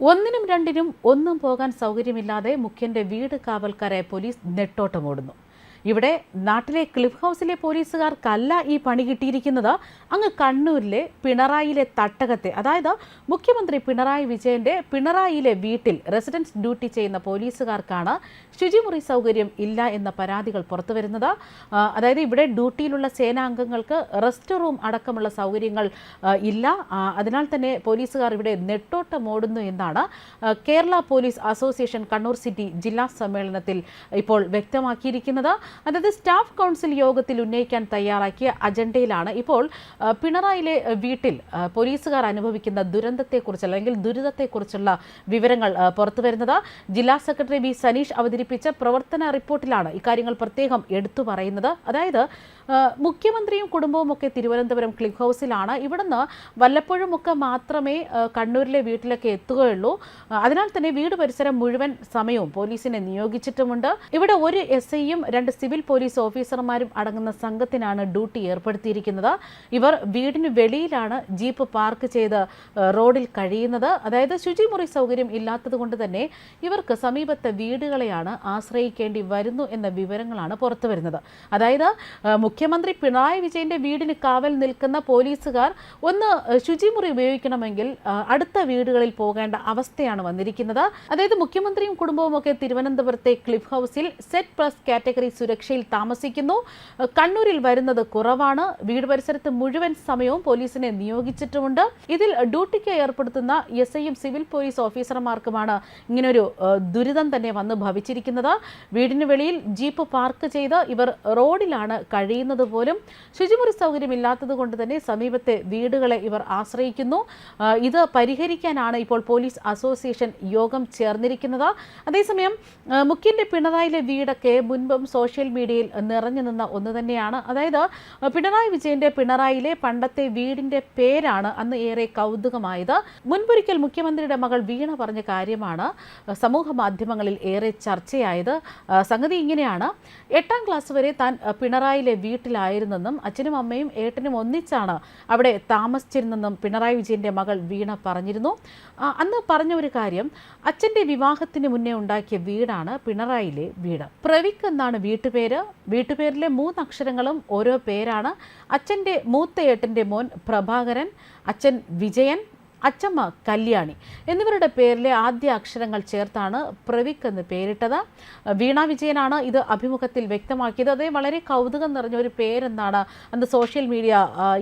ഒന്നിനും രണ്ടിനും ഒന്നും പോകാൻ സൗകര്യമില്ലാതെ മുഖ്യന്റെ വീട് കാവൽക്കാരെ പോലീസ് നെട്ടോട്ടമോടുന്നു. ഇവിടെ നാട്ടിലെ ക്ലിഫ് ഹൗസിലെ പോലീസുകാർക്കല്ല ഈ പണി കിട്ടിയിരിക്കുന്നത്. അങ്ങ് കണ്ണൂരിലെ പിണറായിയിലെ തട്ടകത്തെ അതായത് മുഖ്യമന്ത്രി പിണറായി വിജയന്റെ പിണറായിയിലെ വീട്ടിൽ റെസിഡൻസ് ഡ്യൂട്ടി ചെയ്യുന്ന പോലീസുകാർക്കാണ് ശുചിമുറി സൗകര്യം ഇല്ല എന്ന പരാതികൾ പുറത്തുവരുന്നത് വരുന്നത്. അതായത് ഇവിടെ ഡ്യൂട്ടിയിലുള്ള സേനാംഗങ്ങൾക്ക് റെസ്റ്റ് റൂം അടക്കമുള്ള സൗകര്യങ്ങൾ ഇല്ല. അതിനാൽ തന്നെ പോലീസുകാർ ഇവിടെ നെട്ടോട്ടമോടുന്നു എന്നാണ് Kerala police association Kannur city ജില്ലാ സമ്മേളനത്തിൽ ഇപ്പോൾ വ്യക്തമാക്കിയിരിക്കുന്നത്. അതായത് സ്റ്റാഫ് കൗൺസിൽ യോഗത്തിൽ ഉന്നയിക്കാൻ തയ്യാറാക്കിയ അജണ്ടയിലാണ് ഇപ്പോൾ പിണറായിലെ വീട്ടിൽ പോലീസുകാർ അനുഭവിക്കുന്ന ദുരന്തത്തെക്കുറിച്ച് അല്ലെങ്കിൽ ദുരിതത്തെക്കുറിച്ചുള്ള വിവരങ്ങൾ പുറത്തുവരുന്നത് ജില്ലാ സെക്രട്ടറി ബി സനീഷ് അവതരിപ്പിച്ച പ്രവർത്തന റിപ്പോർട്ടിലാണ് ഇക്കാര്യങ്ങൾ പ്രത്യേകം എടുത്തു പറയുന്നത്. അതായത് മുഖ്യമന്ത്രിയും കുടുംബവും ഒക്കെ തിരുവനന്തപുരം ക്ലിഫ് ഹൗസിലാണ്. ഇവിടുന്ന് വല്ലപ്പോഴും ഒക്കെ മാത്രമേ കണ്ണൂരിലെ വീട്ടിലൊക്കെ എത്തുകയുള്ളൂ. അതിനാൽ തന്നെ വീട് പരിസരം മുഴുവൻ സമയവും പോലീസിനെ നിയോഗിച്ചിട്ടുമുണ്ട്. ഇവിടെ ഒരു എസ് ഐയും രണ്ട് സിവിൽ പോലീസ് ഓഫീസർമാരും അടങ്ങുന്ന സംഘത്തിനാണ് ഡ്യൂട്ടി ഏർപ്പെടുത്തിയിരിക്കുന്നത്. ഇവർ വീടിന് വെളിയിലാണ് ജീപ്പ് പാർക്ക് ചെയ്ത് റോഡിൽ കഴിയുന്നത്. അതായത് ശുചിമുറി സൗകര്യം ഇല്ലാത്തതുകൊണ്ട് തന്നെ ഇവർക്ക് സമീപത്തെ വീടുകളെയാണ് ആശ്രയിക്കേണ്ടി വരുന്നു എന്ന വിവരങ്ങളാണ് പുറത്തു വരുന്നത്. അതായത് മുഖ്യമന്ത്രി പിണറായി വിജയന്റെ വീടിന് കാവൽ നിൽക്കുന്ന പോലീസുകാർ ഒന്ന് ശുചിമുറി ഉപയോഗിക്കണമെങ്കിൽ അടുത്ത വീടുകളിൽ പോകേണ്ട അവസ്ഥയാണ് വന്നിരിക്കുന്നത്. അതായത് മുഖ്യമന്ത്രിയും കുടുംബവും ഒക്കെ തിരുവനന്തപുരത്തെ ക്ലിഫ് ഹൗസിൽ സെറ്റ് പ്ലസ് കാറ്റഗറി സുരക്ഷയിൽ താമസിക്കുന്നു. കണ്ണൂരിൽ വരുന്നത് കുറവാണ്. വീട് പരിസരത്ത് മുഴുവൻ സമയവും പോലീസിനെ നിയോഗിച്ചിട്ടുമുണ്ട്. ഇതിൽ ഡ്യൂട്ടിക്ക് ഏർപ്പെടുത്തുന്ന എസ് ഐയും സിവിൽ പോലീസ് ഓഫീസർമാർക്കുമാണ് ഇങ്ങനൊരു ദുരിതം തന്നെ വന്ന് ഭവിച്ചിരിക്കുന്നത്. വീടിന് വെളിയിൽ ജീപ്പ് പാർക്ക് ചെയ്ത് ഇവർ റോഡിലാണ് കഴിയുന്നത് പോലും. ശുചിമുറി സൗകര്യമില്ലാത്തത് കൊണ്ട് തന്നെ സമീപത്തെ വീടുകളെ ഇവർ ആശ്രയിക്കുന്നു. ഇത് പരിഹരിക്കാനാണ് ഇപ്പോൾ പോലീസ് അസോസിയേഷൻ യോഗം ചേർന്നിരിക്കുന്നത്. അതേസമയം മുഖ്യന്റെ പിണറായിലെ വീടൊക്കെ മുൻപും സോഷ്യൽ മീഡിയയിൽ നിറഞ്ഞു നിന്ന ഒന്ന് തന്നെയാണ്. അതായത് പിണറായി വിജയന്റെ പിണറായിയിലെ പണ്ടത്തെ വീടിന്റെ പേരാണ് അന്ന് ഏറെ കൗതുകമായത്. മുൻപൊരിക്കൽ മുഖ്യമന്ത്രിയുടെ മകൾ വീണ പറഞ്ഞ കാര്യമാണ് സമൂഹ മാധ്യമങ്ങളിൽ ഏറെ ചർച്ചയായത്. സംഗതി ഇങ്ങനെയാണ്. എട്ടാം ക്ലാസ് വരെ താൻ പിണറായിയിലെ വീട്ടിലായിരുന്നെന്നും അച്ഛനും അമ്മയും ഏട്ടനും ഒന്നിച്ചാണ് അവിടെ താമസിച്ചിരുന്നെന്നും പിണറായി വിജയന്റെ മകൾ വീണ പറഞ്ഞിരുന്നു. അന്ന് പറഞ്ഞ ഒരു കാര്യം അച്ഛന്റെ വിവാഹത്തിന് മുന്നേ ഉണ്ടാക്കിയ വീടാണ് പിണറായിലെ വീട്. പ്രവിക് എന്നാണ് വീട്ടുപേര് വീട്ടുപേരിലെ മൂന്ന് അക്ഷരങ്ങളും ഓരോ പേരാണ്. അച്ഛന്റെ മൂത്ത ഏട്ടന്റെ മോൻ പ്രഭാകരൻ അച്ഛൻ വിജയൻ അച്ചമ്മ കല്യാണി എന്നിവരുടെ പേരിലെ ആദ്യ അക്ഷരങ്ങൾ ചേർത്താണ് പ്രവിക് എന്ന് പേരിട്ടത്. വീണ വിജയനാണ് ഇത് അഭിമുഖത്തിൽ വ്യക്തമാക്കിയത്. അതേ വളരെ കൗതുകം നിറഞ്ഞ ഒരു പേരെന്നാണ് അന്ന് സോഷ്യൽ മീഡിയ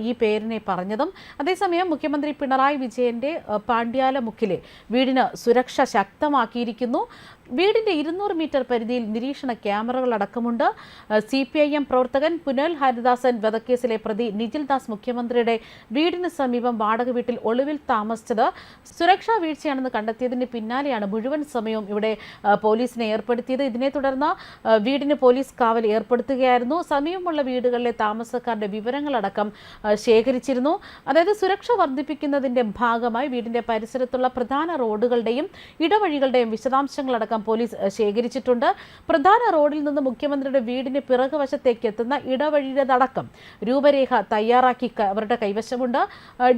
ഈ പേരിനെ പറഞ്ഞതും. അതേസമയം മുഖ്യമന്ത്രി പിണറായി വിജയന്റെ പാണ്ഡ്യാലമുക്കിലെ വീടിന് സുരക്ഷ ശക്തമാക്കിയിരിക്കുന്നു. വീടിന്റെ ഇരുന്നൂറ് മീറ്റർ പരിധിയിൽ നിരീക്ഷണ ക്യാമറകൾ അടക്കമുണ്ട്. സി പി ഐ എം പ്രവർത്തകൻ പുനൽ ഹരിദാസൻ വധക്കേസിലെ പ്രതി നിജിൽ ദാസ് മുഖ്യമന്ത്രിയുടെ വീടിന് സമീപം വാടക വീട്ടിൽ ഒളിവിൽ താമസിച്ചത് സുരക്ഷാ വീഴ്ചയാണെന്ന് കണ്ടെത്തിയതിന് പിന്നാലെയാണ് മുഴുവൻ സമയവും ഇവിടെ പോലീസിനെ ഏർപ്പെടുത്തിയത്. ഇതിനെ തുടർന്ന് വീടിന് പോലീസ് കാവൽ ഏർപ്പെടുത്തുകയായിരുന്നു. സമീപമുള്ള വീടുകളിലെ താമസക്കാരുടെ വിവരങ്ങളടക്കം ശേഖരിച്ചിരുന്നു. അതായത് സുരക്ഷ വർദ്ധിപ്പിക്കുന്നതിന്റെ ഭാഗമായി വീടിന്റെ പരിസരത്തുള്ള പ്രധാന റോഡുകളുടെയും ഇടവഴികളുടെയും വിശദാംശങ്ങളടക്കം പോലീസ് ആ, ശേഖരിച്ചിട്ടുണ്ട്. പ്രധാന റോഡിൽ നിന്ന് മുഖ്യമന്ത്രിയുടെ വീടിന് പിറകുവശത്തേക്ക് എത്തുന്ന ഇടവഴിയുടേതടക്കം രൂപരേഖ തയ്യാറാക്കി അവരുടെ കൈവശമുണ്ട്.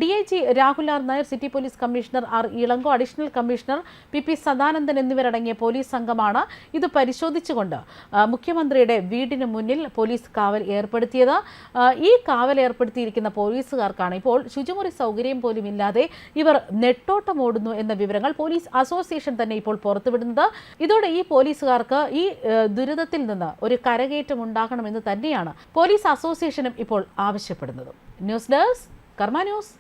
D I G Rahul R Nair city police commissioner R Ilango additional commissioner P P Sadanandan എന്നിവരടങ്ങിയ പോലീസ് സംഘമാണ് ഇത് പരിശോധിച്ചുകൊണ്ട് മുഖ്യമന്ത്രിയുടെ വീടിന് മുന്നിൽ പോലീസ് കാവൽ ഏർപ്പെടുത്തിയത്. ഈ കാവൽ ഏർപ്പെടുത്തിയിരിക്കുന്ന പോലീസുകാർക്കാണ് ഇപ്പോൾ ശുചിമുറി സൗകര്യം പോലും ഇല്ലാതെ ഇവർ നെട്ടോട്ടമോടുന്നു എന്ന വിവരങ്ങൾ പോലീസ് അസോസിയേഷൻ തന്നെ ഇപ്പോൾ പുറത്തുവിടുന്നത്. ഇതോടെ ഈ പോലീസുകാർക്ക് ഈ ദുരിതത്തിൽ നിന്ന് ഒരു കരകയറ്റം ഉണ്ടാകണമെന്ന് തന്നെയാണ് പോലീസ് അസോസിയേഷനും ഇപ്പോൾ ആവശ്യപ്പെടുന്നത്. News desk Karma news.